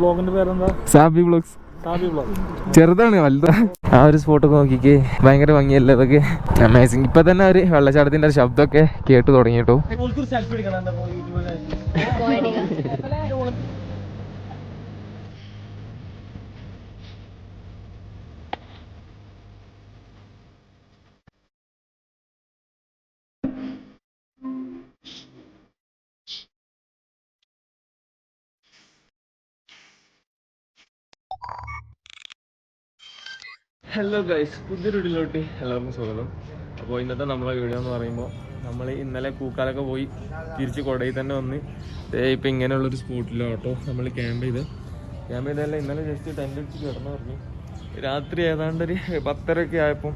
ബ്ലോഗിന്റെ പേരെന്താ? Sabi blogs. Sabi blog. ചെറുതാണ് വലുതാ. ആ ഒരു സ്പോട്ടൊക്കെ നോക്കിക്കേ. ഭയങ്കര ഭംഗിയല്ലേ അതൊക്കെ അമേസിങ് ഇപ്പൊ തന്നെ ഒരു വെള്ളച്ചാട്ടത്തിന്റെ ഒരു ശബ്ദമൊക്കെ കേട്ടു തുടങ്ങിട്ടോ ഹലോ ഗൈസ് പുതിയൊരു വീട്ടിലോട്ട് എല്ലാവർക്കും സ്വാഗതം. അപ്പോൾ ഇന്നത്തെ നമ്മളെ വീഡിയോ എന്ന് പറയുമ്പോൾ നമ്മൾ ഇന്നലെ പൂക്കാലൊക്കെ പോയി തിരിച്ച് കൊടയിൽ തന്നെ വന്ന് ഇപ്പം ഇങ്ങനെയുള്ളൊരു സ്പോട്ടിലോട്ടോ നമ്മൾ ക്യാമ്പ് ചെയ്ത്. ക്യാമ്പ് ചെയ്തല്ല ഇന്നലെ ജസ്റ്റ് ടെന്റ് അടിച്ച് കിടന്നു പറഞ്ഞു രാത്രി ഏതാണ്ട് ഒരു പത്തരയൊക്കെ ആയപ്പോൾ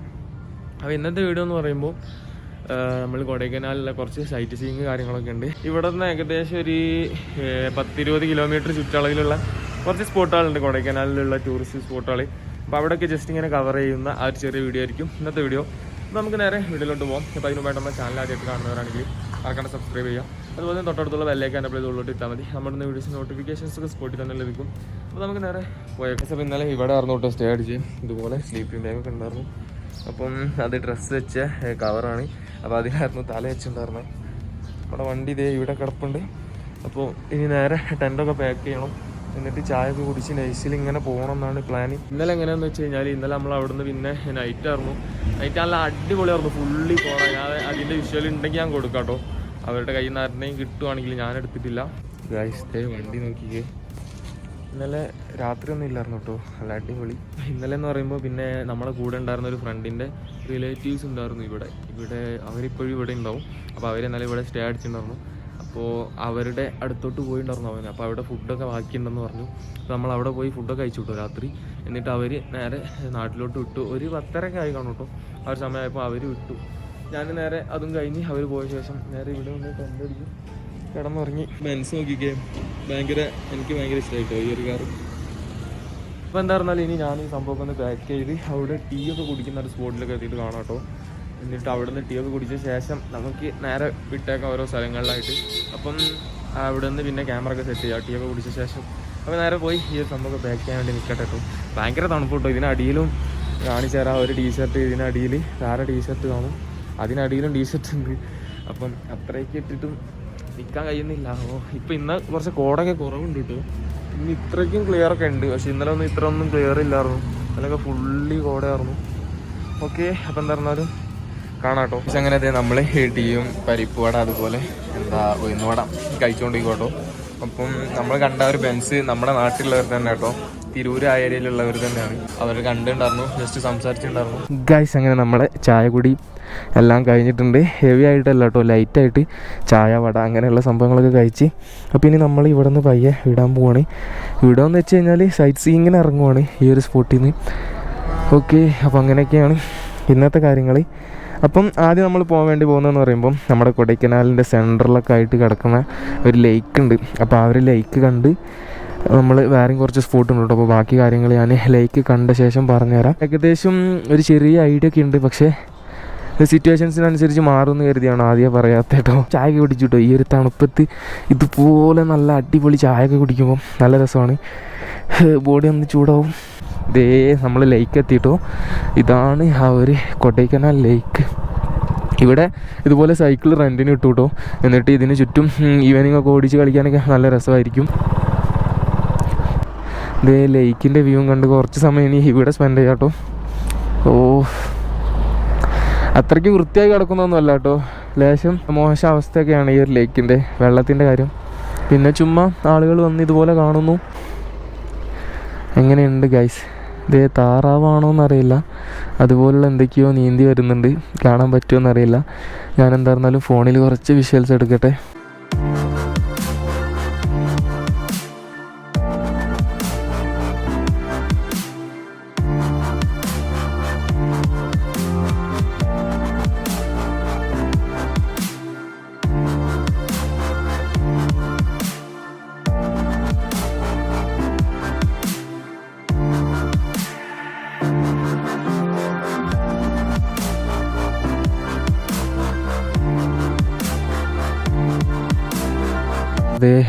അപ്പോൾ ഇന്നത്തെ വീഡിയോ എന്ന് പറയുമ്പോൾ നമ്മൾ കൊടൈക്കനാലിലെ കുറച്ച് സൈറ്റ് സീയിങ് കാര്യങ്ങളൊക്കെ ഉണ്ട്. ഇവിടെ നിന്ന് ഏകദേശം ഒരു പത്തിരുപത് കിലോമീറ്റർ ചുറ്റളവിലുള്ള കുറച്ച് സ്പോട്ടുകളുണ്ട് കൊടൈക്കനാലിലുള്ള ടൂറിസ്റ്റ് സ്പോട്ടുകൾ അപ്പോൾ അവിടെയൊക്കെ ജസ്റ്റ് ഇങ്ങനെ കവർ ചെയ്യുന്ന ആ ഒരു ചെറിയ വീഡിയോ ആയിരിക്കും. ഇന്നത്തെ വീഡിയോ നമുക്ക് നേരെ വീഡിയോയിലോട്ട് പോകാം അപ്പോൾ അതിനുമായിട്ട് നമ്മുടെ ചാനൽ ആദ്യമായിട്ട് കാണുന്നവരാണെങ്കിൽ മറക്കാണ്ട് സബ്സ്ക്രൈബ് ചെയ്യാം അതുപോലെ തന്നെ തൊട്ടടുത്തുള്ള ബെല്ലേക്ക് അനപ്ലൈ ചെയ്തുള്ളോട്ട് ഇട്ടാൽ മതി. നമ്മുടെ വീഡിയോസ് നോട്ടിഫിക്കേഷൻസ് ഒക്കെ സ്പോട്ടിൽ തന്നെ ലഭിക്കും. അപ്പോൾ നമുക്ക് നേരെ പോയേക്കാം. അപ്പോൾ ഇന്നലെ ഇവിടെ ആയിരുന്നു കേട്ടോ സ്റ്റേ അടിച്ച്. ഇതുപോലെ സ്ലീപ്പിംഗ് ബാഗ് ഒക്കെ ഉണ്ടായിരുന്നു. അപ്പം അത് ഡ്രസ്സ് വെച്ച കവറാണ് അപ്പോൾ അതിലായിരുന്നു തല വെച്ചിട്ടുണ്ടായിരുന്നത് നമ്മുടെ വണ്ടി ഇതേ ഇവിടെ കിടപ്പുണ്ട്. അപ്പോൾ ഇനി നേരെ ടെന്റൊക്കെ പാക്ക് ചെയ്യണം. എന്നിട്ട് ചായ ഒക്കെ കുടിച്ച് നൈസിൽ ഇങ്ങനെ പോകണം എന്നാണ് പ്ലാൻ ഇന്നലെ എങ്ങനെയാണെന്ന് വെച്ച് കഴിഞ്ഞാൽ ഇന്നലെ നമ്മൾ അവിടുന്ന് പിന്നെ നൈറ്റ് ആയിരുന്നു. നൈറ്റ് നല്ല അടിപൊളിയായിരുന്നു. ഫുള്ളി പോകണം ഞാൻ അതിന്റെ വിഷ്വൽ ഉണ്ടെങ്കിൽ ഞാൻ കൊടുക്കാം കേട്ടോ അവരുടെ കയ്യിൽ നിന്ന് ആരുടെയും കിട്ടുവാണെങ്കിൽ ഞാൻ എടുത്തിട്ടില്ല. ഗൈസ് ദേ വണ്ടി നോക്കിക്കേ. ഇന്നലെ രാത്രി ഒന്നും ഇല്ലായിരുന്നു കേട്ടോ നല്ല അടിപൊളി. ഇന്നലെ എന്ന് പറയുമ്പോൾ പിന്നെ നമ്മളെ കൂടെ ഉണ്ടായിരുന്ന ഒരു ഫ്രണ്ടിന്റെ റിലേറ്റീവ്സ് ഉണ്ടായിരുന്നു ഇവിടെ. ഇവിടെ അവരിപ്പോഴും ഇവിടെ ഉണ്ടാവും. അപ്പോൾ അവർ ഇന്നലെ ഇവിടെ സ്റ്റേ അടിച്ചിട്ടുണ്ടായിരുന്നു. അപ്പോൾ അവരുടെ അടുത്തോട്ട് പോയിട്ടുണ്ടായിരുന്നു അവൻ അപ്പോൾ അവിടെ ഫുഡൊക്കെ ബാക്കിയുണ്ടെന്ന് പറഞ്ഞു. അപ്പോൾ നമ്മൾ അവിടെ പോയി ഫുഡൊക്കെ കഴിച്ചു വിട്ടു രാത്രി. എന്നിട്ട് അവർ നേരെ നാട്ടിലോട്ട് വിട്ടു. ഒരു പത്തരക്കെ ആയി കാണും കേട്ടോ. ആ ഒരു സമയമായപ്പോൾ അവർ വിട്ടു. ഞാൻ നേരെ അതും കഴിഞ്ഞ് അവർ പോയ ശേഷം നേരെ ഇവിടെ വന്ന് കണ്ടടിച്ചു കിടന്നുറങ്ങി. ബെൻസ് നോക്കിക്കേ. ഭയങ്കര എനിക്ക് ഭയങ്കര ഇഷ്ടമായിട്ടോ ഈ ഒരു കാർ അപ്പോൾ എന്താ പറഞ്ഞാൽ ഇനി ഞാൻ ഈ സംഭവം ഒന്ന് പാക്ക് ചെയ്ത് അവിടെ ടീ ഒക്കെ കുടിക്കുന്ന ഒരു സ്പോട്ടിലൊക്കെ എത്തിയിട്ട് കാണാം കേട്ടോ. എന്നിട്ട് അവിടെ നിന്ന് ടീ ഒക്കെ കുടിച്ച ശേഷം നമുക്ക് നേരെ വിട്ടേക്കാം ഓരോ സ്ഥലങ്ങളിലായിട്ട്. അപ്പം അവിടെ നിന്ന് പിന്നെ ക്യാമറ ഒക്കെ സെറ്റ് ചെയ്യാം. ടീ ഒക്കെ കുടിച്ച ശേഷം അപ്പോൾ നേരെ പോയി. ഈ ഒരു സംഭവമൊക്കെ പാക്ക് ചെയ്യാൻ വേണ്ടി നിൽക്കട്ടെ കേട്ടോ. ഭയങ്കര തണുപ്പ് കേട്ടോ. ഇതിനടിയിലും കാണിച്ചു തരാം. ഒരു ടീഷർട്ട് ഇതിനടിയിൽ. വേറെ ടീഷർട്ട് കാണും. അതിനടിയിലും ടീഷർട്ട് ഉണ്ട്. അപ്പം അത്രയൊക്കെ ഇട്ടിട്ടും നിൽക്കാൻ കഴിയുന്നില്ല. ഓ ഇപ്പം ഇന്ന് കുറച്ച് കോടൊക്കെ കുറവുണ്ട് കേട്ടോ. ഇന്ന് ഇത്രയ്ക്കും ക്ലിയർ ഒക്കെ ഉണ്ട്. പക്ഷെ ഇന്നലെ ഒന്നും ഇത്ര ഒന്നും ക്ലിയർ ഇല്ലായിരുന്നു അല്ലെങ്കിൽ ഫുള്ളി കോടയായിരുന്നു. ഓക്കെ അപ്പം എന്താ പറഞ്ഞാലും കാണാം കേട്ടോ പക്ഷെ അങ്ങനെ അതെ നമ്മൾ ടീയും പരിപ്പ് വട അതുപോലെ എന്താ ഉയർന്നുവട കഴിച്ചുകൊണ്ടിരിക്കോട്ടോ അപ്പം നമ്മൾ കണ്ട ഒരു ബെൻസ് നമ്മുടെ നാട്ടിലുള്ളവർ തന്നെ കേട്ടോ തിരൂർ ആ ഏരിയയിലുള്ളവർ തന്നെയാണ്. അവർ കണ്ടിട്ടുണ്ടായിരുന്നു ജസ്റ്റ് സംസാരിച്ചിട്ടുണ്ടായിരുന്നു. ഗൈസ് അങ്ങനെ നമ്മളെ ചായ കുടി എല്ലാം കഴിഞ്ഞിട്ടുണ്ട്. ഹെവി ആയിട്ടല്ല കേട്ടോ ലൈറ്റായിട്ട് ചായ വട അങ്ങനെയുള്ള സംഭവങ്ങളൊക്കെ കഴിച്ച് അപ്പോൾ ഇനി നമ്മൾ ഇവിടെ നിന്ന് പയ്യെ വിടാൻ പോവാണ്. വിടാമെന്ന് വെച്ച് കഴിഞ്ഞാൽ സൈറ്റ് സീയിങ്ങിന് ഇറങ്ങുവാണ് ഈ ഒരു സ്പോട്ടിൽ നിന്ന് ഓക്കെ അപ്പോൾ അങ്ങനെയൊക്കെയാണ് ഇന്നത്തെ കാര്യങ്ങൾ അപ്പം ആദ്യം നമ്മൾ പോകാൻ വേണ്ടി പോകുന്നതെന്ന് പറയുമ്പം നമ്മുടെ കൊടൈക്കനാലിന്റെ സെന്ററിലൊക്കെ ആയിട്ട് കിടക്കുന്ന ഒരു ലേക്ക് ഉണ്ട്. അപ്പോൾ ആ ഒരു ലേക്ക് കണ്ട് നമ്മൾ വേറെയും കുറച്ച് സ്പോട്ട് ഉണ്ട് അപ്പോൾ ബാക്കി കാര്യങ്ങൾ ഞാൻ ലേക്ക് കണ്ട ശേഷം പറഞ്ഞുതരാം. ഏകദേശം ഒരു ചെറിയ ഐഡിയ ഒക്കെ ഉണ്ട്. പക്ഷേ സിറ്റുവേഷൻസിനനുസരിച്ച് മാറുമെന്ന് കരുതിയാണ് ആദ്യം പറയാത്ത കേട്ടോ. ചായ കുടിച്ചു കേട്ടോ. ഈ ഒരു തണുപ്പത്ത് ഇതുപോലെ നല്ല അടിപൊളി ചായ ഒക്കെ കുടിക്കുമ്പോൾ നല്ല രസമാണ്. ബോഡി ഒന്ന് ചൂടാവും. ഇതേ നമ്മൾ ലേക്ക് എത്തിയിട്ടോ ഇതാണ് ആ ഒരു കൊടൈക്കനാൽ ലേക്ക്. ഇവിടെ ഇതുപോലെ സൈക്കിൾ റെന്റിന് ഇട്ടു കേട്ടോ എന്നിട്ട് ഇതിന് ചുറ്റും ഈവനിങ് ഒക്കെ ഓടിച്ച് കളിക്കാനൊക്കെ നല്ല രസമായിരിക്കും. ഇതേ ലേക്കിന്റെ വ്യൂവും കണ്ട് കുറച്ച് സമയം ഇനി ഇവിടെ സ്പെൻഡ് ചെയ്യാം കേട്ടോ ഓ അത്രയ്ക്ക് വൃത്തിയായി കിടക്കുന്നൊന്നും അല്ല കേട്ടോ. ലേശം മോശം അവസ്ഥയൊക്കെയാണ് ഈ ഒരു ലേക്കിന്റെ വെള്ളത്തിന്റെ കാര്യം. പിന്നെ ചുമ്മാ ആളുകൾ വന്ന് ഇതുപോലെ കാണുന്നു. എങ്ങനെയുണ്ട് ഗൈസ് ഇതേ താറാവാണോ എന്നറിയില്ല. അതുപോലുള്ള എന്തൊക്കെയോ നീന്തി വരുന്നുണ്ട്. കാണാൻ പറ്റുമോ എന്നറിയില്ല. ഞാൻ എന്തായിരുന്നാലും ഫോണിൽ കുറച്ച് വിഷ്വൽസ് എടുക്കട്ടെ.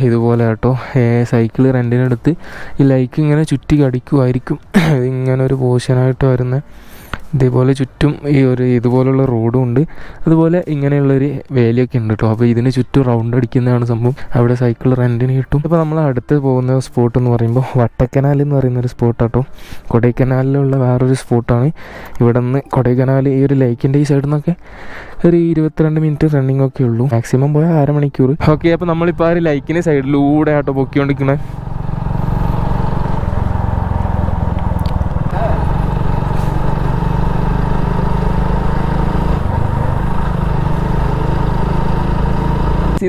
ഇതുപോലെ കേട്ടോ സൈക്കിൾ റെന്റിനെടുത്ത് ഈ ലൈക്ക് ഇങ്ങനെ ചുറ്റി കടിക്കുമായിരിക്കും ഇങ്ങനെ ഒരു പോർഷനായിട്ട് വരുന്ന. ഇതേപോലെ ചുറ്റും ഈ ഒരു ഇതുപോലുള്ള റോഡും ഉണ്ട്. അതുപോലെ ഇങ്ങനെയുള്ളൊരു വേലിയൊക്കെ ഉണ്ട് കേട്ടോ അപ്പോൾ ഇതിന് ചുറ്റും റൗണ്ട് അടിക്കുന്നതാണ് സംഭവം. അവിടെ സൈക്കിൾ റെന്റിന് കിട്ടും. ഇപ്പോൾ നമ്മൾ അടുത്ത് പോകുന്ന സ്പോട്ട് എന്ന് പറയുമ്പോൾ വട്ടക്കനാൽ എന്ന് പറയുന്ന ഒരു സ്പോട്ടാട്ടോ കൊടൈക്കനാലിലുള്ള വേറൊരു സ്പോട്ടാണ് ഇവിടെ നിന്ന് കൊടൈക്കനാൽ ഈ ഒരു ലേക്കിന്റെ ഈ സൈഡിൽ നിന്നൊക്കെ ഒരു ഇരുപത്തിരണ്ട് മിനിറ്റ് റണ്ണിങ് ഒക്കെ ഉള്ളൂ. മാക്സിമം പോയാൽ അരമണിക്കൂർ ഓക്കെ അപ്പോൾ നമ്മളിപ്പോൾ ആ ഒരു ലൈക്കിന്റെ സൈഡിലൂടെ ആട്ടോ പൊക്കിക്കൊണ്ടിരിക്കുന്നത്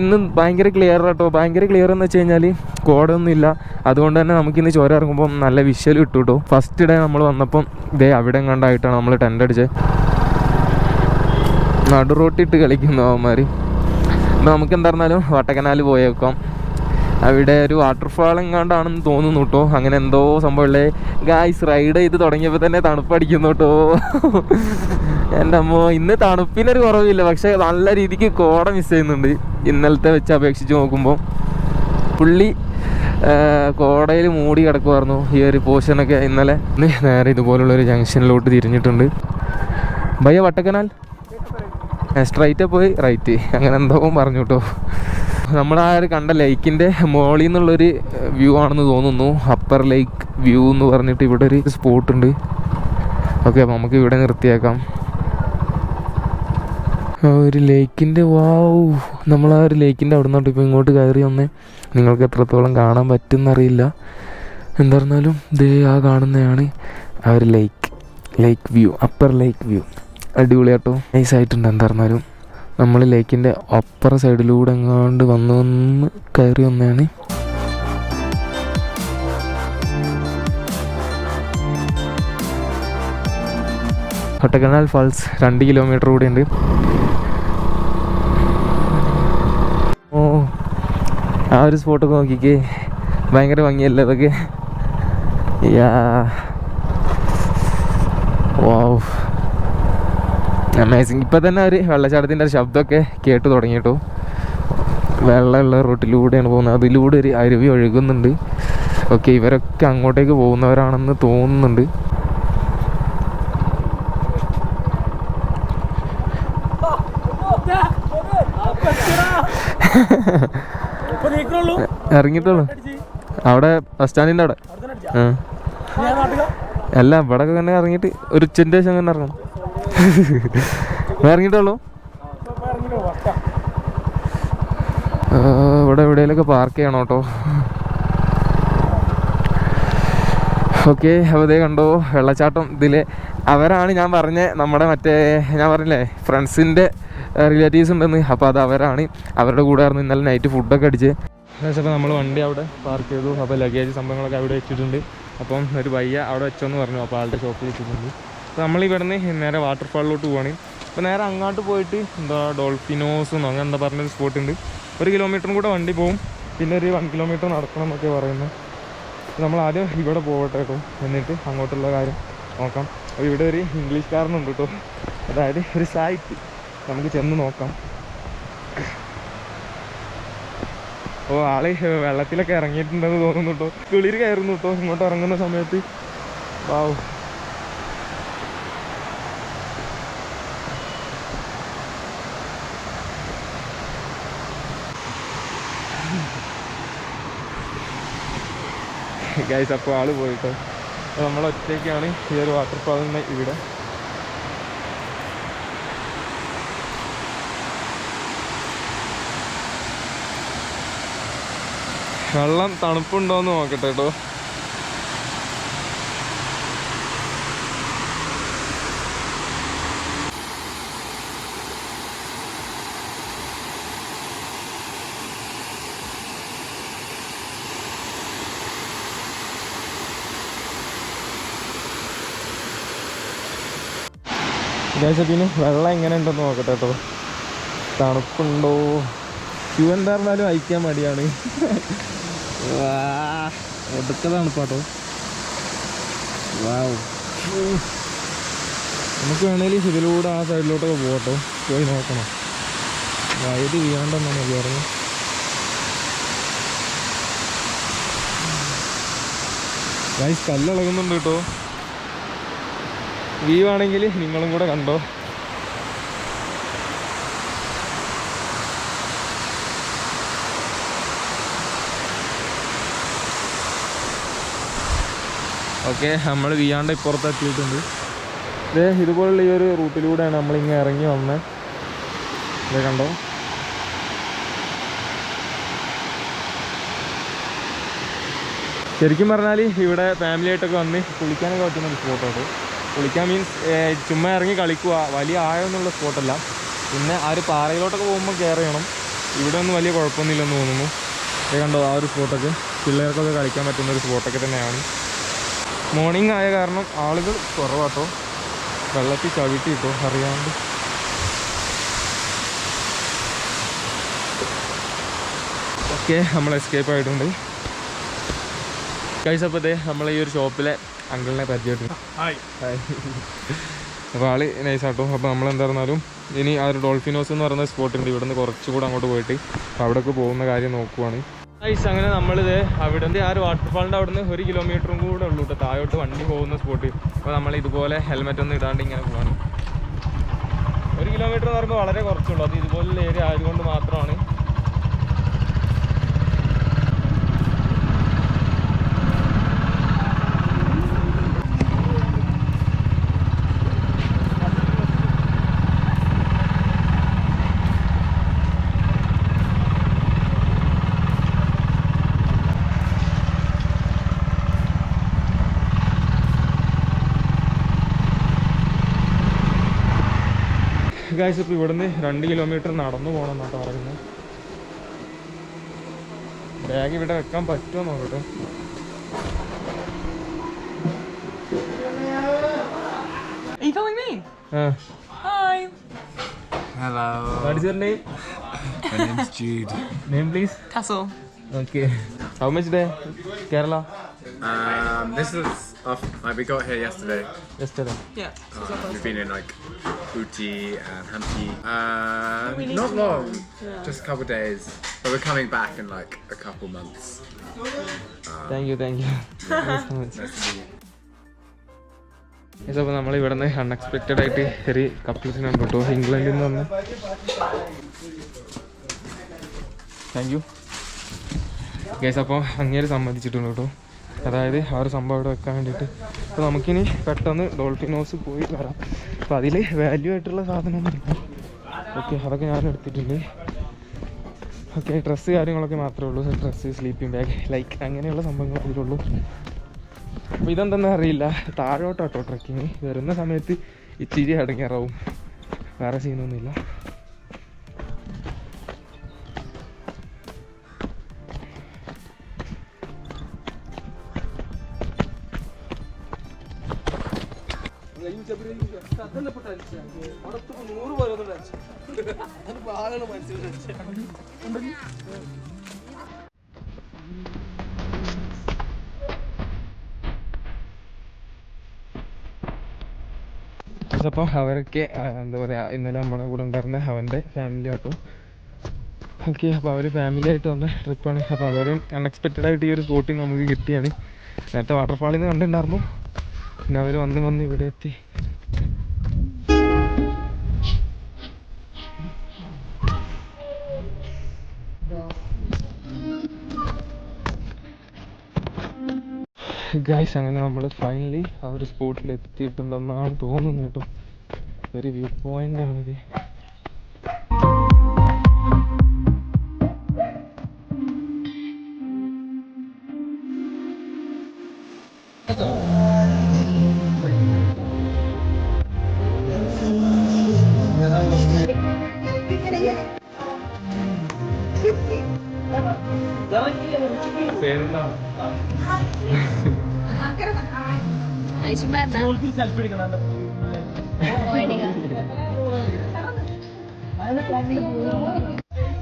ഇന്ന് ഭയങ്കര ക്ലിയർ കേട്ടോ ഭയങ്കര ക്ലിയർ എന്ന് വെച്ച് കഴിഞ്ഞാൽ കോടൊന്നും ഇല്ല. അതുകൊണ്ട് തന്നെ നമുക്ക് ഇന്ന് ചോര ഇറങ്ങുമ്പോൾ നല്ല വിഷ്വൽ കിട്ടും കേട്ടോ ഫസ്റ്റ് ഡേ നമ്മൾ വന്നപ്പം ഇതേ അവിടെ കണ്ടായിട്ടാണ് നമ്മൾ ടെന്റ് അടിച്ചത് നടുറോട്ടിട്ട് കളിക്കുന്നു അവന്മാർ നമുക്ക് എന്തായിരുന്നാലും വട്ടക്കനാൽ പോയേക്കാം. അവിടെ ഒരു വാട്ടർഫാൾ എങ്ങാണ്ടാണെന്ന് തോന്നുന്നു കേട്ടോ അങ്ങനെ എന്തോ സംഭവമുള്ളേ. ഗായ്സ് റൈഡ് ചെയ്ത് തുടങ്ങിയപ്പോൾ തന്നെ തണുപ്പടിക്കുന്നു കേട്ടോ എന്റെ അമ്മോ ഇന്ന് തണുപ്പിനൊരു കുറവില്ല. പക്ഷെ നല്ല രീതിക്ക് കോട മിസ് ചെയ്യുന്നുണ്ട്. ഇന്നലത്തെ വെച്ച് അപേക്ഷിച്ച് നോക്കുമ്പോൾ പുള്ളി കോടയിൽ മൂടി കിടക്കുമായിരുന്നു ഈ ഒരു പോർഷനൊക്കെ ഇന്നലെ. ഇന്ന് നേരെ ഇതുപോലുള്ളൊരു ജംഗ്ഷനിലോട്ട് തിരിഞ്ഞിട്ടുണ്ട്. ഭയ്യ വട്ടക്കനാൽ? സ്ട്രൈറ്റ് പോയി. റൈറ്റ് അങ്ങനെ എന്തോ പറഞ്ഞു കേട്ടോ നമ്മൾ ആ ഒരു കണ്ട ലേക്കിന്റെ മോളിൽ നിന്നുള്ളൊരു വ്യൂ ആണെന്ന് തോന്നുന്നു. അപ്പർ ലേക്ക് വ്യൂ എന്ന് പറഞ്ഞിട്ട് ഇവിടെ ഒരു സ്പോട്ട് ഉണ്ട്. ഓക്കെ അപ്പോൾ നമുക്ക് ഇവിടെ നിർത്തിയേക്കാം. ഒരു ലേക്കിന്റെ വാവ് നമ്മൾ ആ ഒരു ലേക്കിന്റെ അവിടെ നിന്നോട്ട് ഇപ്പോൾ ഇങ്ങോട്ട് കയറി വന്നേ നിങ്ങൾക്ക് എത്രത്തോളം കാണാൻ പറ്റുമെന്നറിയില്ല എന്തായിരുന്നാലും ദേ ആ കാണുന്നതാണ് ആ ഒരു lake lake view upper lake view. അടിപൊളിയാട്ടോ. Nice ആയിട്ടുണ്ട് എന്തായിരുന്നാലും. നമ്മൾ ലേക്കിന്റെ അപ്പുറ സൈഡിലൂടെ എങ്ങാണ്ട് വന്നു വന്ന് കയറി വന്നതാണ്. ഒട്ടക്കനാൽ ഫാൾസ് രണ്ട് കിലോമീറ്റർ കൂടെ ഉണ്ട് ഓ ആ ഒരു സ്പോട്ടൊക്കെ നോക്കിക്കേ. ഭയങ്കര ഭംഗിയല്ലേ അതൊക്കെ? യാ. വാവ് അമേസിങ് ഇപ്പം തന്നെ ഒരു വെള്ളച്ചാട്ടത്തിന്റെ ഒരു ശബ്ദമൊക്കെ കേട്ട് തുടങ്ങി കേട്ടോ വെള്ളമുള്ള റോട്ടിലൂടെയാണ് പോകുന്നത്. അതിലൂടെ ഒരു അരുവി ഒഴുകുന്നുണ്ട്. ഓക്കെ ഇവരൊക്കെ അങ്ങോട്ടേക്ക് പോകുന്നവരാണെന്ന് തോന്നുന്നുണ്ട്. ഇറങ്ങിയിട്ടുള്ളൂ. അവിടെ ബസ് സ്റ്റാൻഡിന്റെ അവിടെ. അല്ല ഇവിടെ തന്നെ ഇറങ്ങിയിട്ട് ഒരു ഉച്ചന്റെ ശേഷം തന്നെ ഇറങ്ങണം. ഇറങ്ങിയിട്ടുള്ളൂ ഇവിടെ എവിടെയെങ്കിലൊക്കെ പാർക്ക് ചെയ്യണം കേട്ടോ. ഓക്കെ അപ്പോൾ ഇതേ കണ്ടോ വെള്ളച്ചാട്ടം ഇതിൽ അവരാണ് ഞാൻ പറഞ്ഞ നമ്മുടെ മറ്റേ ഞാൻ പറഞ്ഞില്ലേ ഫ്രണ്ട്സിന്റെ റിലേറ്റീവ്സ് ഉണ്ടെന്ന്. അപ്പോൾ അത് അവരാണ് അവരുടെ കൂടെ ആയിരുന്നു ഇന്നലെ നൈറ്റ് ഫുഡൊക്കെ അടിച്ച്. അപ്പോൾ നമ്മൾ വണ്ടി അവിടെ പാർക്ക് ചെയ്തു. അപ്പോൾ ലഗേജ് സംഭവങ്ങളൊക്കെ അവിടെ വെച്ചിട്ടുണ്ട്. അപ്പം ഒരു വയ്യ അവിടെ വെച്ചോന്ന് പറഞ്ഞു. അപ്പോൾ ആളുടെ ഷോപ്പിൽ വെച്ചിട്ടുണ്ട്. നമ്മൾ ഇവിടുന്ന് നേരെ വാട്ടർഫാളിലോട്ട് പോവാണ്. അപ്പോൾ നേരെ അങ്ങോട്ട് പോയിട്ട് എന്താ ഡോൾഫിനോസ് എന്നോ അങ്ങനെ എന്താ പറഞ്ഞൊരു സ്പോട്ട് ഉണ്ട്. ഒരു കിലോമീറ്ററും കൂടെ വണ്ടി പോകും പിന്നെ ഒരു വൺ കിലോമീറ്റർ നടക്കണം എന്നൊക്കെ പറയുന്നു. നമ്മൾ ആദ്യം ഇവിടെ പോകട്ടെ കേട്ടോ എന്നിട്ട് അങ്ങോട്ടുള്ള കാര്യം നോക്കാം. അപ്പോൾ ഇവിടെ ഒരു ഉണ്ട് കേട്ടോ അതായത് ഒരു സൈറ്റ് നമുക്ക് ചെന്ന് നോക്കാം. ഓ ആൾ വെള്ളത്തിലൊക്കെ ഇറങ്ങിയിട്ടുണ്ടെന്ന് തോന്നുന്നു കേട്ടോ കുളിര് കയറുന്നു കേട്ടോ ഇങ്ങോട്ട് ഇറങ്ങുന്ന സമയത്ത്. വാവ് ഗൈസ് അപ്പോൾ ആൾ പോയിട്ടോ. നമ്മൾ ഒറ്റയ്ക്കാണ് ഈ ഒരു വാട്ടർഫാളിന്റെ ഇവിടെ. വെള്ളം തണുപ്പുണ്ടോയെന്ന് നോക്കട്ടെ കേട്ടോ ഏകദേശം വെള്ളം എങ്ങനെ ഉണ്ടെന്ന് നോക്കട്ടെ കേട്ടോ. തണുപ്പുണ്ടോ? ക്യൂ എന്താ പറഞ്ഞാലും അയക്കാൻ മടിയാണ്. ഒടുക്ക തണുപ്പാട്ടോ. വാവ്. നമുക്ക് വേണമെങ്കിൽ ഇതിലൂടെ ആ സൈഡിലോട്ടൊക്കെ പോകട്ടോ പോയി നോക്കണം. വയത് വീണ്ടെന്നാണ് വിചാരണം ഗൈസ് കല്ലിളകുന്നുണ്ട് കേട്ടോ. വ്യൂ ആണെങ്കിൽ നിങ്ങളും കൂടെ കണ്ടോ? ഓക്കെ നമ്മൾ വിയാണ്ട് ഇപ്പുറത്ത് എത്തിയിട്ടുണ്ട് ഇതേ ഇതുപോലുള്ള ഈ ഒരു റൂട്ടിലൂടെയാണ് നമ്മൾ ഇങ്ങനെ ഇറങ്ങി വന്നത് ഇത് കണ്ടോ? ശരിക്കും പറഞ്ഞാൽ ഇവിടെ ഫാമിലിയായിട്ടൊക്കെ വന്ന് കുളിക്കാനൊക്കെ പറ്റുന്ന ഒരു സ്പോട്ടാണ് കുളിക്കാൻ മീൻസ് ചുമ്മാ ഇറങ്ങി കളിക്കുക. വലിയ ആഴമൊന്നുള്ള സ്പോട്ടല്ല. പിന്നെ ആ ഒരു പാറയിലോട്ടൊക്കെ പോകുമ്പോൾ കെയർ ചെയ്യണം ഇവിടെ ഒന്നും വലിയ കുഴപ്പമൊന്നുമില്ലെന്ന് തോന്നുന്നു. ഇത് കണ്ടോ ആ ഒരു സ്പോട്ടൊക്കെ. പിള്ളേർക്കൊക്കെ കളിക്കാൻ പറ്റുന്ന ഒരു സ്പോട്ടൊക്കെ തന്നെയാണ്. മോർണിംഗ് ആയ കാരണം ആളുകൾ കുറവാട്ടോ. വെള്ളത്തിൽ ചവിട്ടി ഇട്ടോ അറിയാണ്ട്. ഓക്കെ നമ്മൾ എസ്കേപ്പ് ആയിട്ടുണ്ട്. കഴിച്ചപ്പോഴത്തെ നമ്മൾ ഈ ഒരു ഷോപ്പിലെ അങ്കിളിനെ പരിചയപ്പെട്ടു. അപ്പോൾ ആൾ നൈസാട്ടോ അപ്പോൾ നമ്മൾ എന്തായിരുന്നാലും ഇനി ആ ഒരു ഡോൾഫിനോസ് എന്ന് പറയുന്ന സ്പോട്ട് ഉണ്ട്. ഇവിടുന്ന് കുറച്ചുകൂടെ അങ്ങോട്ട് പോയിട്ട് അവിടെ അവിടേക്ക് പോകുന്ന കാര്യം നോക്കുവാണ്. ഐസ് അങ്ങനെ നമ്മളിത് അവിടെ ആ ഒരു വാട്ടർഫാളിന്റെ അവിടുന്ന് ഒരു കിലോമീറ്ററും കൂടെ ഉള്ളൂ കേട്ടോ താഴോട്ട് വണ്ടി പോകുന്ന സ്പോട്ട് അപ്പോൾ നമ്മൾ ഇതുപോലെ ഹെൽമെറ്റ് ഒന്നും ഇടാണ്ട് ഇങ്ങനെ പോവാണ്. ഒരു കിലോമീറ്റർ എന്ന് പറയുമ്പോൾ വളരെ കുറച്ചുള്ളൂ. അത് ഇതുപോലുള്ള ഏരിയ ആയതുകൊണ്ട് മാത്രമാണ്. ഗായ്സ് ഇപ്പോൾ ഇവിടുന്ന് രണ്ട് കിലോമീറ്റർ നടന്നു പോകണം എന്നാണ് പറയുന്നത് ബാഗ് ഇവിടെ വെക്കാൻ പറ്റുമോ നോക്കട്ടെ Are you filming me? ആ Hi. Hello, What is your name? my name's Jude. Name please? Castle. Okay. How much day? Kerala? Um, this is off, like we got here yesterday. Yesterday? Yeah. Um, we've been in like Uti and Hampi. Uh, not long, just a couple days. But we're coming back in like a couple months. Thank you thank you Nice to meet you. അപ്പോൾ നമ്മൾ ഇവിടെ നിന്ന് unexpected ആയിട്ട് ഒരു കപ്പിൾസിനാണ് കേട്ടോ ഇംഗ്ലണ്ടിൽ നിന്ന് വന്ന് താങ്ക് യു ഗേസ് അപ്പോൾ അങ്ങേര് സമ്മതിച്ചിട്ടുണ്ട് കേട്ടോ അതായത് ആ ഒരു സംഭവം അവിടെ വെക്കാൻ വേണ്ടിയിട്ട്. അപ്പോൾ നമുക്കിനി പെട്ടെന്ന് ഡോൾഫിനോസ് പോയി വരാം. അപ്പോൾ അതിൽ വാല്യൂ ആയിട്ടുള്ള സാധനമൊന്നുമില്ല ഓക്കെ അതൊക്കെ ഞാൻ എടുത്തിട്ടുണ്ട്. ഓക്കെ ഡ്രസ്സ് കാര്യങ്ങളൊക്കെ മാത്രമേ ഉള്ളൂ. ഡ്രസ്സ് സ്ലീപ്പിംഗ് ബാഗ് ലൈക്ക് അങ്ങനെയുള്ള സംഭവങ്ങൾ അതിലുള്ളൂ അപ്പോൾ ഇതെന്തെന്ന് അറിയില്ല. താഴോട്ടാട്ടോ ട്രക്കിങ് വരുന്ന സമയത്ത് ഇച്ചിരി അടങ്ങിയറാവും വേറെ സീനൊന്നുമില്ല അപ്പോൾ അവരൊക്കെ എന്താ പറയുക ഇന്നലെ നമ്മുടെ കൂടെ ഉണ്ടായിരുന്ന അവന്റെ ഫാമിലി ആട്ടോ. ഓക്കെ അപ്പോൾ അവർ ഫാമിലി ആയിട്ട് വന്ന ട്രിപ്പാണ് അപ്പോൾ അവരും അൺഎക്സ്പെക്റ്റഡ് ആയിട്ട് ഈ ഒരു സ്പോട്ടിങ് നമുക്ക് കിട്ടിയാണ്. നേരത്തെ വാട്ടർഫാളിൽ നിന്ന് കണ്ടിട്ടുണ്ടായിരുന്നു. പിന്നെ അവർ വന്ന് വന്ന് ഇവിടെ എത്തി. ഗൈസ് അങ്ങനെ നമ്മൾ ഫൈനലി ആ ഒരു സ്പോട്ടിൽ എത്തിയിട്ടുണ്ടെന്നാണ് തോന്നുന്നത് കേട്ടോ. ഒരു വ്യൂ പോയിന്റ്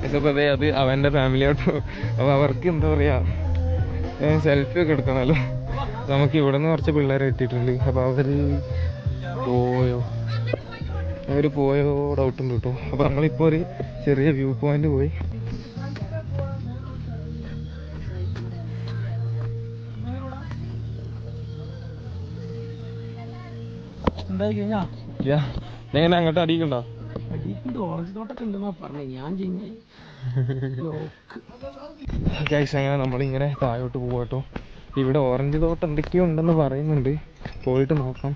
ഇതൊക്കെ അതെ അത് അവന്റെ ഫാമിലി ആട്ടോ അപ്പോൾ അവർക്ക് എന്താ പറയുക സെൽഫി ഒക്കെ എടുക്കണമല്ലോ നമുക്ക് ഇവിടെ നിന്ന് കുറച്ച് പിള്ളേരെ എത്തിയിട്ടുണ്ട് അപ്പോൾ അവർ പോയോ? അവർ പോയോ? ഡൗട്ടുണ്ട് കേട്ടോ. അപ്പോൾ നമ്മളിപ്പോൾ ഒരു ചെറിയ വ്യൂ പോയിന്റ് പോയി. കഴിഞ്ഞാ അങ്ങോട്ട് അടിക്കണ്ടോ ഓറഞ്ച് തോട്ടൊക്കെ ഉണ്ടെന്നാ പറഞ്ഞേ. ഞാൻ ചെയ്യുന്നേ. ഗൈസ് അങ്ങനെ നമ്മളിങ്ങനെ താഴോട്ട് പോകട്ടോ ഇവിടെ ഓറഞ്ച് തോട്ടം എന്തൊക്കെയോ ഉണ്ടെന്ന് പറയുന്നുണ്ട്. പോയിട്ട് നോക്കാം.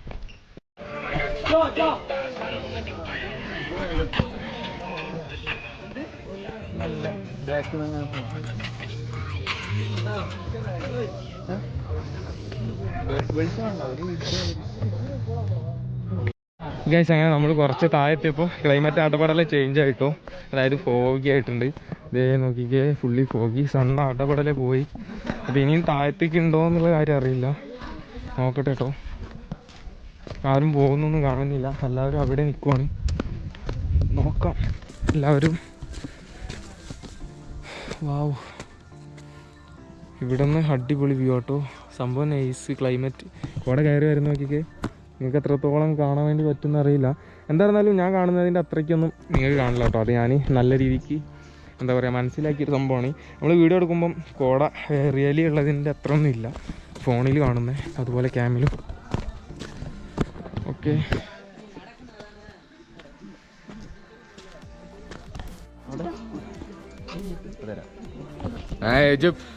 ഗൈസ് അങ്ങനെ നമ്മൾ കുറച്ച് താഴെത്തിയപ്പോൾ ക്ലൈമറ്റ് അടപടലെ ചേഞ്ച് ആയിട്ടോ. അതായത് ഫോഗി ആയിട്ടുണ്ട്. ഇതേ നോക്കിക്കേ ഫുള്ളി ഫോഗി സൺ ആട്ടപ്പാടലെ പോയി. അപ്പോൾ ഇനിയും താഴത്തേക്ക് ഉണ്ടോ എന്നുള്ള കാര്യം അറിയില്ല. നോക്കട്ടെ കേട്ടോ ആരും പോകുന്നൊന്നും കാണുന്നില്ല. എല്ലാവരും അവിടെ നിൽക്കുവാണ് നോക്കാം. എല്ലാവരും. വാവ്. ഇവിടെ നിന്ന് അടിപൊളി വ്യൂ ആട്ടോ. സംഭവം നൈസ് ക്ലൈമറ്റ് ഇവിടെ കയറി വരുന്ന നോക്കിക്കേ. നിങ്ങൾക്ക് എത്രത്തോളം കാണാൻ വേണ്ടി പറ്റുന്ന അറിയില്ല എന്തായിരുന്നാലും ഞാൻ കാണുന്നതിന്റെ അത്രയ്ക്കൊന്നും നിങ്ങൾക്ക് കാണില്ല കേട്ടോ അത് ഞാൻ നല്ല രീതിക്ക് എന്താ പറയുക മനസ്സിലാക്കിയൊരു സംഭവമാണ് നമ്മൾ വീഡിയോ എടുക്കുമ്പം കോട റിയലി ഉള്ളതിന്റെ അത്ര ഒന്നും ഇല്ല ഫോണിൽ കാണുന്നത് അതുപോലെ ക്യാമിലും ഓക്കെ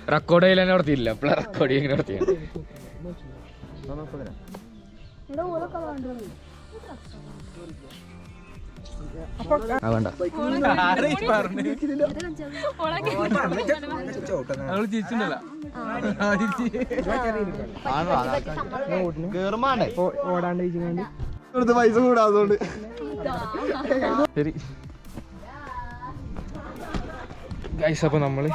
റെക്കോർഡ് തന്നെ നടത്തിയില്ല അപ്പോഴാണ് റെക്കോർഡ് ചെയ്യാൻ നടത്തിയ പൈസ കൂടാതുകൊണ്ട് ശരി. ഗൈസ് അപ്പോൾ നമ്മൾ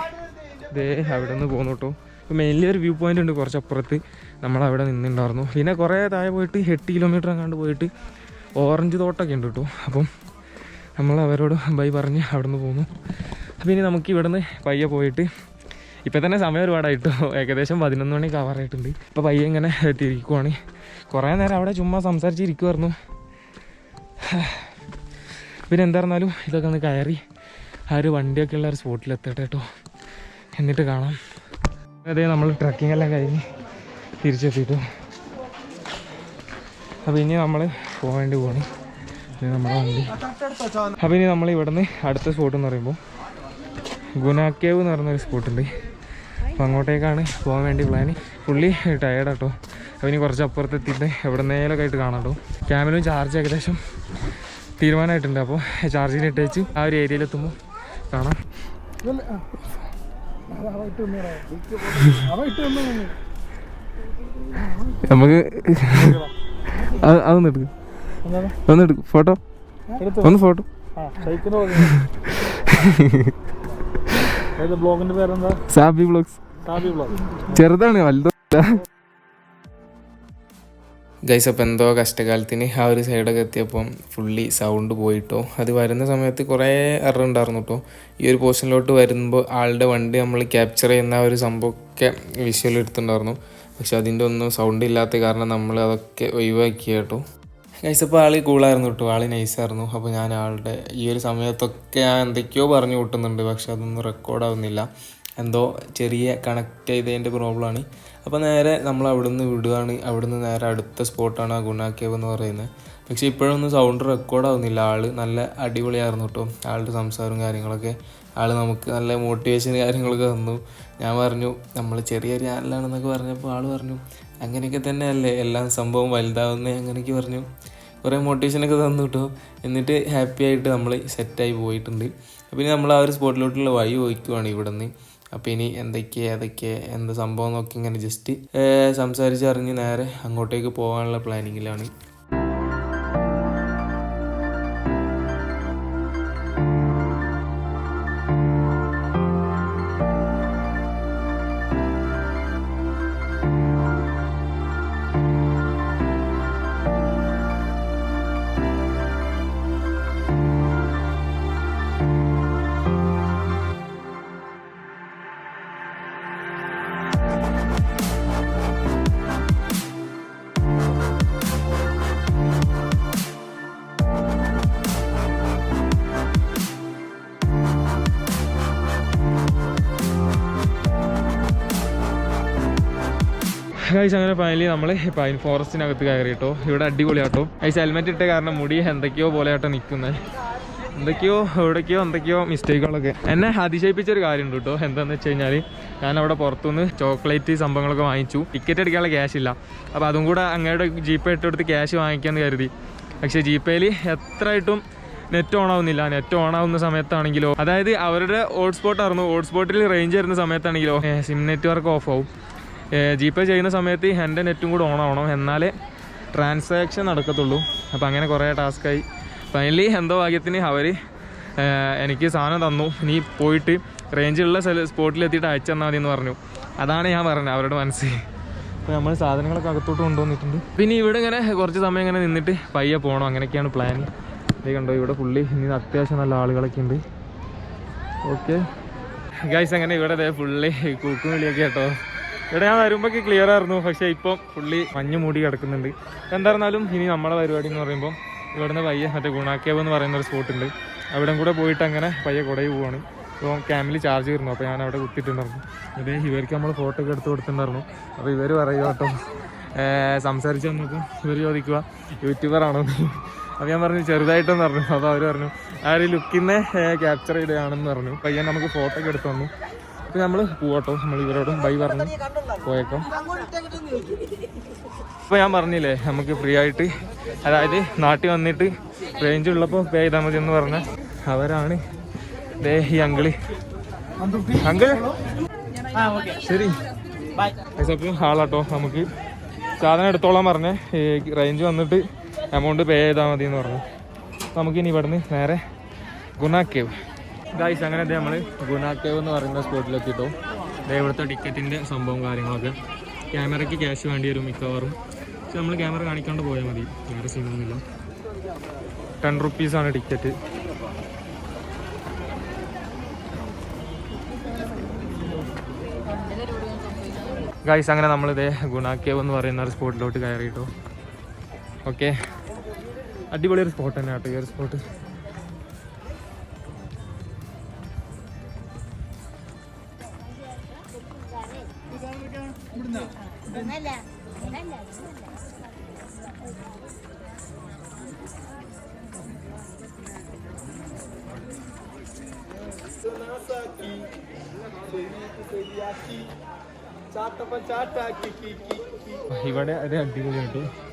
ദേ അവിടെ നിന്ന് പോന്നോട്ടോ കേട്ടോ. ഇപ്പോൾ മെയിൻലി ഒരു വ്യൂ പോയിന്റ് ഉണ്ട് കുറച്ച് അപ്പുറത്ത് നമ്മൾ അവിടെ നിന്നുണ്ടായിരുന്നു. പിന്നെ കുറേ താഴെ പോയിട്ട് എട്ട് കിലോമീറ്റർ അങ്ങാണ്ട് പോയിട്ട് ഓറഞ്ച് തോട്ടമൊക്കെ ഉണ്ട് കേട്ടോ അപ്പം നമ്മൾ അവരോട് ബൈ പറഞ്ഞ് അവിടെ നിന്ന് പോന്നു. അപ്പോൾ ഇനി നമുക്ക് ഇവിടെ നിന്ന് പയ്യെ പോയിട്ട് ഇപ്പം തന്നെ സമയം ഒരുപാടായിട്ടോ. ഏകദേശം പതിനൊന്ന് മണി കവറായിട്ടുണ്ട് ഇപ്പോൾ പയ്യെ ഇങ്ങനെ തിരിക്കുവാണ് കുറേ നേരം അവിടെ ചുമ്മാ സംസാരിച്ചിരിക്കുമായിരുന്നു പിന്നെ എന്തായിരുന്നാലും ഇതൊക്കെ ഒന്ന് കയറി ആ ഒരു വണ്ടിയൊക്കെ ഉള്ള ഒരു സ്പോട്ടിൽ എത്തട്ടെ കേട്ടോ എന്നിട്ട് കാണാം. അതേ നമ്മൾ ട്രക്കിംഗ് എല്ലാം കഴിഞ്ഞ്. തിരിച്ചെത്തിയിട്ടു അപ്പോൾ ഇനി നമ്മൾ പോകേണ്ടി പോകണം ഇനി നമ്മുടെ വണ്ടി അപ്പോൾ ഇനി നമ്മൾ ഇവിടുന്ന് അടുത്ത സ്പോട്ട് എന്ന് പറയുമ്പോൾ ഗുനാക്കേവ് എന്ന് പറയുന്നൊരു സ്പോട്ടുണ്ട് അപ്പോൾ അങ്ങോട്ടേക്കാണ് പോകാൻ വേണ്ടി പ്ലാൻ പുള്ളി ടയേർഡാട്ടോ അപ്പോൾ ഇനി കുറച്ച് അപ്പുറത്ത് എത്തിയിട്ട് എവിടെ നേരൊക്കെ ആയിട്ട് കാണാം കേട്ടോ ക്യാമറയും ചാർജ് ഏകദേശം തീരുമാനമായിട്ടുണ്ട് അപ്പോൾ ചാർജിന് ഇട്ടേച്ച് ആ ഒരു ഏരിയയിലെത്തുമ്പോൾ കാണാം നമുക്ക് അത് അതൊന്ന് എടുക്കും. ഒന്ന് എടുക്കും. ഫോട്ടോ? ഒന്ന് ഫോട്ടോ. ബ്ലോഗിന്റെ പേരെന്താ? സാബി ബ്ലോഗ്സ്. ചെറുതാണ് വലുതല്ല ഗൈസ് അപ്പം എന്തോ കഷ്ടകാലത്തിന് ആ ഒരു സൈഡൊക്കെ എത്തിയപ്പം ഫുള്ളി സൗണ്ട് പോയിട്ടോ. അത് വരുന്ന സമയത്ത് കുറേ എറർ ഉണ്ടായിരുന്നു കേട്ടോ ഈ ഒരു പോർഷനിലോട്ട് വരുമ്പോൾ ആളുടെ വണ്ടി നമ്മൾ ക്യാപ്ചർ ചെയ്യുന്ന ആ ഒരു സംഭവമൊക്കെ വിഷ്വൽ എടുത്തിട്ടുണ്ടായിരുന്നു. പക്ഷെ അതിന്റെ ഒന്നും സൗണ്ട് ഇല്ലാത്ത കാരണം നമ്മൾ അതൊക്കെ ഒഴിവാക്കി കേട്ടോ. ഗൈസ് അപ്പോൾ ആൾ കൂളായിരുന്നു കേട്ടോ. ആൾ നൈസായിരുന്നു അപ്പോൾ ഞാൻ ആളുടെ ഈ ഒരു സമയത്തൊക്കെ ഞാൻ എന്തൊക്കെയോ പറഞ്ഞു കൂട്ടുന്നുണ്ട്. പക്ഷെ അതൊന്നും റെക്കോർഡാവുന്നില്ല എന്തോ ചെറിയ കണക്ട് ചെയ്തതിന്റെ പ്രോബ്ലമാണ് അപ്പോൾ നേരെ നമ്മൾ അവിടുന്ന് വിടുകയാണ് അവിടുന്ന് നേരെ അടുത്ത സ്പോട്ടാണ് ആ കേവ് എന്ന് പറയുന്നത്. പക്ഷേ ഇപ്പോഴൊന്നും സൗണ്ട് റെക്കോർഡാവുന്നില്ല ആൾ നല്ല അടിപൊളിയായിരുന്നു കേട്ടോ. ആളുടെ സംസാരവും കാര്യങ്ങളൊക്കെ. ആൾ നമുക്ക് നല്ല മോട്ടിവേഷൻ കാര്യങ്ങളൊക്കെ തന്നു. ഞാൻ പറഞ്ഞു നമ്മൾ ചെറിയ ചാനലാണെന്നൊക്കെ പറഞ്ഞപ്പോൾ ആൾ പറഞ്ഞു അങ്ങനെയൊക്കെ തന്നെയല്ലേ എല്ലാം സംഭവം വലുതാവുന്നേ അങ്ങനെയൊക്കെ പറഞ്ഞു. കുറേ മോട്ടിവേഷനൊക്കെ തന്നു കിട്ടും എന്നിട്ട് ഹാപ്പി ആയിട്ട് നമ്മൾ സെറ്റായി പോയിട്ടുണ്ട്. അപ്പോൾ ഇനി നമ്മൾ ആ ഒരു സ്പോട്ടിലോട്ടുള്ള വഴി ചോദിക്കുവാണ് ഇവിടെ നിന്ന് അപ്പോൾ ഇനി എന്തൊക്കെ ഏതൊക്കെ എന്താ സംഭവം നോക്കി ഇങ്ങനെ ജസ്റ്റ് സംസാരിച്ചറിഞ്ഞ് നേരെ അങ്ങോട്ടേക്ക് പോകാനുള്ള പ്ലാനിങ്ങിലാണ് ഗൈസ് അങ്ങനെ ഫൈനലി നമ്മൾ പൈൻ ഫോറസ്റ്റിനകത്ത് കയറി കേട്ടോ ഇവിടെ അടിപൊളിയാട്ടോ. ഗൈസ് ഹെൽമെറ്റ് ഇട്ട കാരണം മുടി എന്തൊക്കെയോ പോലെ ആട്ടോ നിൽക്കുന്നത് എന്തൊക്കെയോ എവിടേക്കോ എന്തൊക്കെയോ മിസ്റ്റേക്കുകളൊക്കെ എന്നെ അതിശയിപ്പിച്ചൊരു കാര്യമുണ്ട് കേട്ടോ എന്താണെന്ന് വെച്ച് കഴിഞ്ഞാൽ ഞാൻ അവിടെ പുറത്തുനിന്ന് ചോക്ലേറ്റ് സംഭവങ്ങളൊക്കെ വാങ്ങിച്ചു. ടിക്കറ്റ് എടുക്കാനുള്ള ക്യാഷ് ഇല്ല. അപ്പോൾ അതും കൂടെ അങ്ങയുടെ ജിപേ ഇട്ടെടുത്ത് ക്യാഷ് വാങ്ങിക്കാമെന്ന് കരുതി. പക്ഷേ ജീപ്പേയിൽ എത്രയായിട്ടും നെറ്റ് ഓൺ ആവുന്നില്ല. നെറ്റ് ഓൺ ആവുന്ന സമയത്താണെങ്കിലോ അതായത് അവരുടെ ഹോട്ട്സ്പോട്ട് ആയിരുന്നു. ഹോട്ട്സ്പോട്ടിൽ റേഞ്ച് വരുന്ന സമയത്താണെങ്കിലോ സിം നെറ്റ്വർക്ക് ഓഫ് ആവും. ജി പേ ചെയ്യുന്ന സമയത്ത് എന്റെ നെറ്റും കൂടെ ഓൺ ആവണം. എന്നാലേ ട്രാൻസാക്ഷൻ നടക്കത്തുള്ളൂ. അപ്പോൾ അങ്ങനെ കുറേ ടാസ്ക്കായി ഫൈനലി എന്തോ ഭാഗ്യത്തിന് അവർ എനിക്ക് സാധനം തന്നു. നീ പോയിട്ട് റേഞ്ചുള്ള സ്ഥല സ്പോട്ടിലെത്തിയിട്ട് അയച്ചു തന്നാൽ മതി എന്ന് പറഞ്ഞു. അതാണ് ഞാൻ പറഞ്ഞത് അവരുടെ മനസ്സിൽ. അപ്പോൾ നമ്മൾ സാധനങ്ങളൊക്കെ അകത്തോട്ട് കൊണ്ടുവന്നിട്ടുണ്ട്. പിന്നെ ഇവിടെ ഇങ്ങനെ കുറച്ച് സമയം ഇങ്ങനെ നിന്നിട്ട് പയ്യെ പോകണം അങ്ങനെയൊക്കെയാണ് പ്ലാൻ ഇത് കണ്ടോ ഇവിടെ പുള്ളി ഇനി അത്യാവശ്യം നല്ല ആളുകളൊക്കെ ഉണ്ട്. ഓക്കെ ഗൈസ് അങ്ങനെ ഇവിടെ ഫുള്ളി കൂക്കും വിളിയൊക്കെ കേട്ടോ. ഇവിടെ ഞാൻ വരുമ്പോഴൊക്കെ ക്ലിയർ ആയിരുന്നു. പക്ഷേ ഇപ്പം പുള്ളി മഞ്ഞ് മൂടി കിടക്കുന്നുണ്ട്. എന്തായിരുന്നാലും ഇനി നമ്മുടെ പരിപാടി എന്ന് പറയുമ്പോൾ ഇവിടുന്ന് പയ്യെ മറ്റേ ഗുണാക്കേവ് എന്ന് പറയുന്ന ഒരു സ്പോട്ട് ഉണ്ട്. അവിടെ കൂടെ പോയിട്ട് അങ്ങനെ പയ്യെ കുടയിൽ പോവാണ്. ഇപ്പോൾ ക്യാമിൽ ചാർജ് കയറുന്നു അപ്പോൾ ഞാൻ അവിടെ കുത്തിയിട്ടുണ്ടായിരുന്നു. ഇതേ ഇവർക്ക് നമ്മൾ ഫോട്ടോ ഒക്കെ എടുത്ത് കൊടുത്തിട്ടുണ്ടായിരുന്നു. അപ്പോൾ ഇവർ പറയുക കേട്ടോ. സംസാരിച്ച് വന്നപ്പോൾ ഇവർ ചോദിക്കുക യൂട്യൂബർ ആണോ? അപ്പോൾ ഞാൻ പറഞ്ഞു ചെറുതായിട്ടെന്ന് പറഞ്ഞു. അപ്പോൾ അവർ പറഞ്ഞു ആ ഒരു ലുക്കിനെ ക്യാപ്ചർ ചെയ്യുകയാണെന്ന് പറഞ്ഞു. പയ്യൻ നമുക്ക് ഫോട്ടോ ഒക്കെ എടുത്തു തന്നു. അപ്പോൾ നമ്മൾ പോകട്ടോ നമ്മൾ ഇവരോടും ബൈ പറഞ്ഞു പോയേക്കാം. അപ്പൊ ഞാൻ പറഞ്ഞില്ലേ നമുക്ക് ഫ്രീ ആയിട്ട് അതായത് നാട്ടിൽ വന്നിട്ട് റേഞ്ച് ഉള്ളപ്പോൾ പേ ചെയ്താൽ മതി എന്ന് പറഞ്ഞ അവരാണ്. ദേ ഈ അങ്കിൾ. അങ്കിൾ ശരി. അപ്പം ആളാട്ടോ നമുക്ക്. സാധനം എടുത്തോളാൻ പറഞ്ഞേ. റേഞ്ച് വന്നിട്ട് എമൗണ്ട് പേ ചെയ്താൽ മതി എന്ന് പറഞ്ഞു. നമുക്കിനി നമുക്ക് ഇനി ഇവിടുന്ന് നേരെ ഗുണാക്കേവ് ഗായ്സ് അങ്ങനെ നമ്മൾ ഗുണാക്കേവ് എന്ന് പറയുന്ന സ്പോട്ടിലെത്തിട്ടോ ദേ ഇവിടുത്തെ ടിക്കറ്റിന്റെ സംഭവം കാര്യങ്ങളൊക്കെ. ക്യാമറയ്ക്ക് ക്യാഷ് വേണ്ടി വരും മിക്കവാറും. പക്ഷെ നമ്മൾ ക്യാമറ കാണിക്കാണ്ട് പോയാൽ മതി. വേറെ സീനൊന്നുമില്ല. ടെൻ റുപ്പീസാണ് ടിക്കറ്റ്. ഗായ്സ് അങ്ങനെ നമ്മളിതേ ഗുണാക്കേവ് എന്ന് പറയുന്ന ഒരു സ്പോട്ടിലോട്ട് കയറിയിട്ടു. ഓക്കെ അടിപൊളി ഒരു സ്പോട്ട് തന്നെ കേട്ടോ ഈ ഒരു സ്പോട്ട്.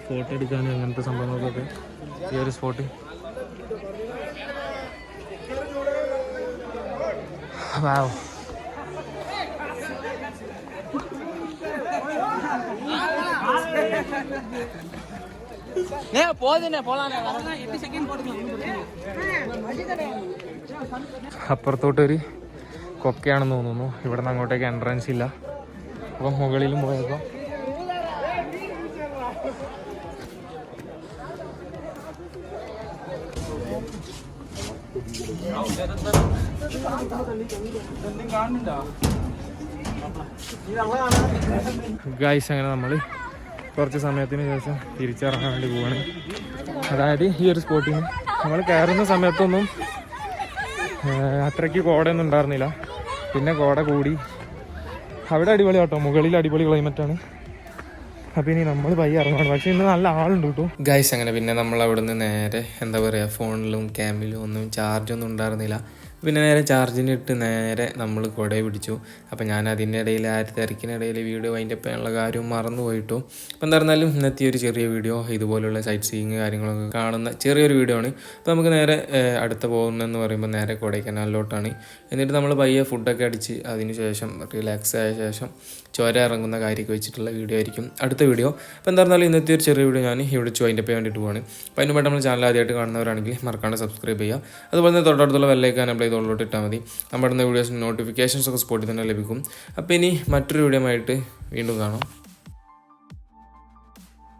ഫോട്ടോ എടുക്കാനും അങ്ങനത്തെ സംഭവങ്ങൾക്കൊക്കെ ഈ ഒരു സ്പോട്ട് വാവ്. അപ്പുറത്തോട്ടൊരു കൊക്കയാണെന്ന് തോന്നുന്നു. ഇവിടെ നിന്ന് അങ്ങോട്ടേക്ക് എൻട്രൻസ് ഇല്ല. അപ്പം മുകളിലും പോയേക്കാം. ഗായ്സ് അങ്ങനെ നമ്മൾ കുറച്ച് സമയത്തിന് ശേഷം തിരിച്ചിറങ്ങാൻ വേണ്ടി പോവാണ്. അതായത് ഈ ഒരു സ്പോട്ടിന് നമ്മൾ കയറുന്ന സമയത്തൊന്നും അത്രയ്ക്ക് കോടയൊന്നും ഉണ്ടായിരുന്നില്ല. പിന്നെ കോട കൂടി. അവിടെ അടിപൊളി കേട്ടോ മുകളിൽ അടിപൊളി ക്ലൈമറ്റാണ് അപ്പം ഇനി നമ്മൾ പയ്യെ ഇറങ്ങണം. പക്ഷെ ഇന്ന് നല്ല ആളുണ്ട് കേട്ടോ ഗൈസ് അങ്ങനെ പിന്നെ നമ്മൾ അവിടുന്ന് നേരെ എന്താ പറയുക ഫോണിലും ക്യാമിലും ഒന്നും ചാർജൊന്നും ഉണ്ടായിരുന്നില്ല. പിന്നെ നേരെ ചാർജിന് ഇട്ട് നേരെ നമ്മൾ കുടയെ പിടിച്ചു. അപ്പോൾ ഞാൻ അതിന്റെ ഇടയിൽ ആ തിരക്കിനിടയിൽ വീഡിയോ അതിന്റെ ചെയ്യാനുള്ള കാര്യം മറന്നു പോയിട്ടു. അപ്പോൾ എന്തായിരുന്നാലും ഇന്നത്തെ ഒരു ചെറിയ വീഡിയോ ഇതുപോലുള്ള സൈറ്റ് സീയിങ് കാര്യങ്ങളൊക്കെ കാണുന്ന ചെറിയൊരു വീഡിയോ ആണ്. അപ്പോൾ നമുക്ക് നേരെ അടുത്ത പോകുന്നതെന്ന് പറയുമ്പോൾ നേരെ കൊടൈക്കനാലിലോട്ടാണ്. എന്നിട്ട് നമ്മൾ പയ്യെ ഫുഡൊക്കെ അടിച്ച് അതിന് ശേഷം റിലാക്സ് ആയ ശേഷം ചോര ഇറങ്ങുന്ന കാര്യമൊക്കെ വെച്ചിട്ടുള്ള വീഡിയോ ആയിരിക്കും. അടുത്ത വീഡിയോ. അപ്പോൾ എന്താ പറഞ്ഞാൽ ഇന്നത്തെ ഒരു ചെറിയ വീഡിയോ ഞാൻ ഇവിടെ അതിന്റെ പേ വേണ്ടിയിട്ട് പോവാണ്. അപ്പോൾ അതിന് നമ്മുടെ ചാനൽ ആദ്യമായിട്ട് കാണുന്നവരാണെങ്കിൽ മറക്കാണ്ട് സബ്സ്ക്രൈബ് ചെയ്യുക. അതുപോലെ തന്നെ തൊട്ടടുത്തുള്ള വെല്ലൈക്കാൻ അപ്ലൈ ചെയ്തോളോട്ട് ഇട്ടാൽ മതി. നമ്മുടെ നോട്ടിഫിക്കേഷൻസ് ഒക്കെ സ്പോട്ടിൽ തന്നെ ലഭിക്കും. അപ്പോൾ ഇനി മറ്റൊരു വീഡിയോ ആയിട്ട് വീണ്ടും കാണാം.